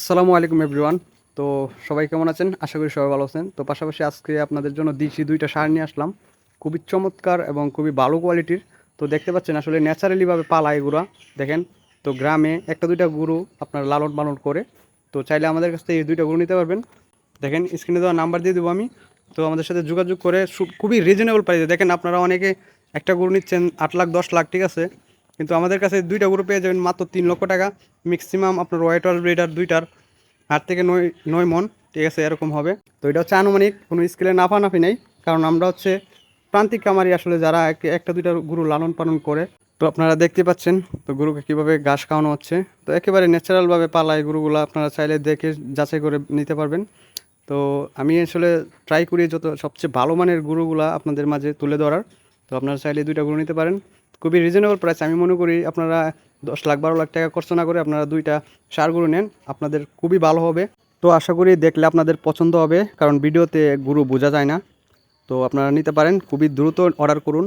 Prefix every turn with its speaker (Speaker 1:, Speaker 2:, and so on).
Speaker 1: আসসালামু আলাইকুম এভরিওয়ান তো সবাই কেমন আছেন? আশা করি সবাই ভালো আছেন। তো পাশাপাশি আজকে আপনাদের জন্য দিশি দুইটা সার নিয়ে আসলাম। খুবই চমৎকার এবং খুবই ভালো কোয়ালিটির তো দেখতে পাচ্ছেন আসলে ন্যাচারালিভাবে পালা এগুলা। দেখেন, তো গ্রামে একটা দুইটা গরু আপনার লালন পালন করে। তো চাইলে আমাদের কাছ থেকে এই দুইটা গরু নিতে পারবেন। দেখেন স্ক্রিনে দেওয়া নাম্বার দিয়ে দেবো আমি। তো আমাদের সাথে যোগাযোগ করে খুবই রিজনেবল প্রাইসে দেখেন, আপনারা অনেকে একটা গরু নিচ্ছেন আট লাখ, দশ লাখ, ঠিক আছে? কিন্তু আমাদের কাছে দুইটা গরু পেয়ে যাবেন মাত্র তিন লক্ষ টাকা। ম্যাক্সিমাম আপনার ওয়াল ব্রিডার দুইটার আট থেকে নয় নয় মন, ঠিক আছে, এরকম হবে। তো এটা হচ্ছে আনুমানিক, কোনো স্কেলে নাফানাফি নেই, কারণ আমরা হচ্ছে প্রান্তিক কামারি আসলে যারা এক- একটা দুইটা গরু লালন পালন করে। তো আপনারা দেখতে পাচ্ছেন, তো গরুকে কীভাবে ঘাস খাওয়ানো হচ্ছে। তো একেবারে ন্যাচারালভাবে পালায় গরুগুলো আপনারা চাইলে দেখে যাচাই করে নিতে পারবেন। তো আমি আসলে ট্রাই করি যত সবচেয়ে ভালো মানের গরুগুলা আপনাদের মাঝে তুলে ধরার। তো আপনারা চাইলে দুইটা গরু নিতে পারেন। খুবই রিজনেবল প্রাইস আমি মনে করি আপনারা দশ লাখ বারো লাখ টাকা খরচ না করে আপনারা দুইটা সার গরু নেন, আপনাদের খুবই ভালো হবে। তো আশা করি দেখলে আপনাদের পছন্দ হবে, কারণ ভিডিওতে গরু বোঝা যায় না। তো আপনারা নিতে পারেন, খুবই দ্রুত অর্ডার করুন।